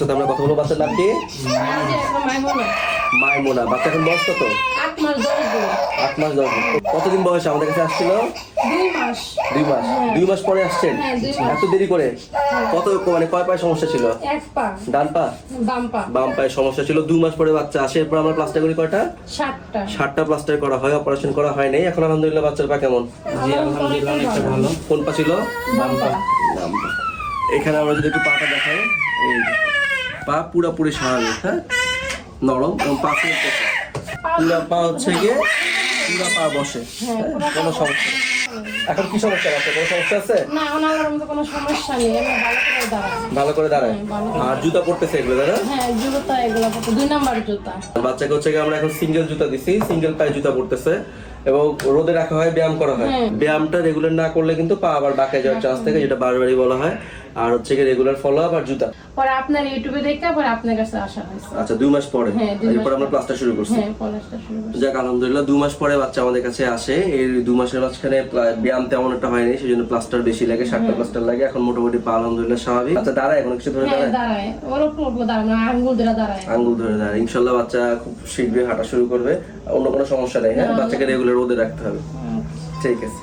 সাথে আমরা কথা বলব। বাচ্চার নাম কি? মাইমোনা। বাচ্চা এখন বয়স কত? আট মাস দশ। কতদিন বয়স আমাদের কাছে আসছিল? দুই মাস। দুই মাস পরে আসছেন? হ্যাঁ। এত দেরি করে? কত মানে কয় পায়ে সমস্যা ছিল? ডান পা? বাম পায়ে সমস্যা ছিল। দুই মাস পরে বাচ্চা আসে। এরপর আমরা প্লাস্টার করি কয়টা? সাতটা। ষাটটা প্লাস্টার করা হয় অপারেশন করা হয় নাই। এখন আলহামদুলিল্লাহ বাচ্চার পা কেমন? জি আলহামদুলিল্লাহ অনেকটা ভালো। কোন পা ছিল? বাম পা। এখানে আমরা যদি একটু পাটা দেখাই। এই। পা পুরোপুরি স্বাভাবিক হ্যাঁ? নরম এবং পা ফুলতেছে পুরা পা হচ্ছে গিয়ে পুরা পা বসে হ্যাঁ, কোনো সমস্যা এখন কি সমস্যা আছে? কোনো সমস্যা আছে? না ওনার মতো কোনো সমস্যা নেই। আমি ভালো করে দাঁড়াই ভালো করে করে। আর জুতা পড়তেছে এগুলো দাদা হ্যাঁ জুতা এগুলো পড়তে দুই নাম্বার জুতা। বাচ্চাকে হচ্ছে গিয়ে আমরা এখন সিঙ্গেল জুতা দিছি সিঙ্গেল পায়ে জুতা পড়তেছে এবং রোদে রাখা হয় ব্যায়াম করা হয়। হ্যাঁ। ব্যায়ামটা রেগুলার না করলে কিন্তু পা আবার বাঁকা যাওয়ার চান্স থাকে যেটা বারবারই বলা হয়। আর হচ্ছে গিয়ে রেগুলার ফলো আপ আর জুতা। পরে আপনার ইউটিউবে দেখতে পরে আপনার কাছে আসা হয়েছে। আচ্ছা দুই মাস পরে? হ্যাঁ, এরপর আমরা ক্লাসটা শুরু করছি। হ্যাঁ কলেজটা শুরু করছি। যাক আলহামদুলিল্লাহ দু মাস পরে বাচ্চা আমাদের কাছে আসে। এই দু মাসের মাঝখানে ব্যায়াম তেমন একটা হয়নি সেই জন্য প্লাস্টার বেশি লাগে সাতটা প্লাস্টার লাগে। এখন মোটামুটি পা আলহামদুলিল্লাহ স্বাভাবিক। আচ্ছা দাঁড়ায় এখন কিছু ধরে হ্যাঁ দাঁড়ায়? দাঁড়ায়। ওরকম উপর দাঁড়ায় আঙ্গুল ধরে দাঁড়ায়। আঙ্গুল ধরে দাঁড়ায়। ইনশাল্লাহ বাচ্চা খুব শীঘ্রই হাঁটা শুরু করবে। অন্য কোনো সমস্যা নেই হ্যাঁ? বাচ্চাকে রেগুলার রোদে রাখতে হবে। ঠিক আছে।